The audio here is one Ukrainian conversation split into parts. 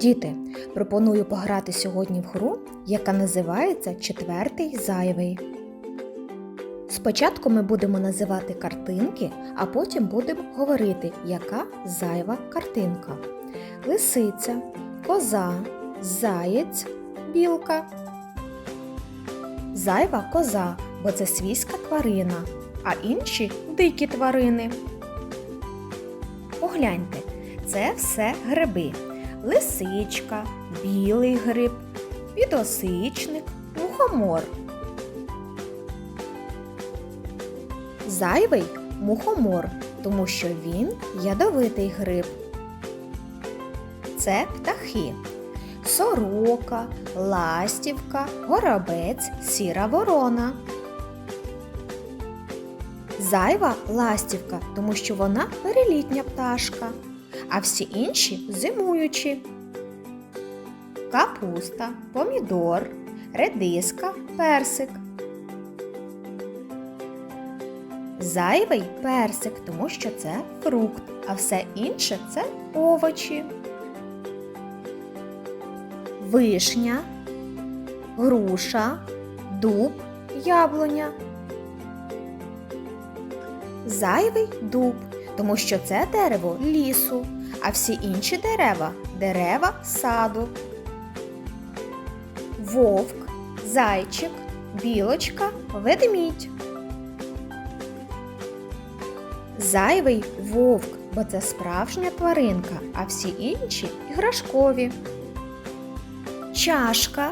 Діти, пропоную пограти сьогодні в гру, яка називається Четвертий зайвий. Спочатку ми будемо називати картинки, а потім будемо говорити, яка зайва картинка. Лисиця, коза, заєць, білка. Зайва коза, бо це свійська тварина, а інші дикі тварини. Погляньте, це все гриби. Лисичка, білий гриб, підосичник, мухомор. Зайвий мухомор, тому що він ядовитий гриб. Це птахи. Сорока, ластівка, горобець, сіра ворона. Зайва ластівка, тому що вона перелітня пташка, а всі інші зимуючі. Капуста, помідор, редиска, персик. Зайвий персик, тому що це фрукт, а все інше це овочі. Вишня, груша, дуб, яблуня. Зайвий дуб, тому що це дерево лісу, а всі інші дерева дерева саду. Вовк, зайчик, білочка, ведмідь. Зайвий вовк, бо це справжня тваринка, а всі інші іграшкові. Чашка,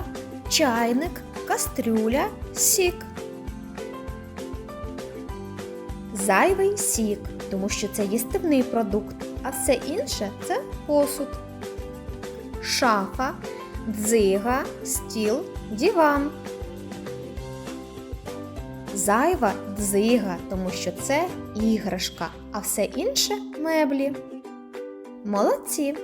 чайник, кастрюля, сік. Зайвий сік, тому що це їстивний продукт, а все інше це посуд. Шафа, дзига, стіл, диван. Зайва дзига, тому що це іграшка, а все інше меблі. Молодці!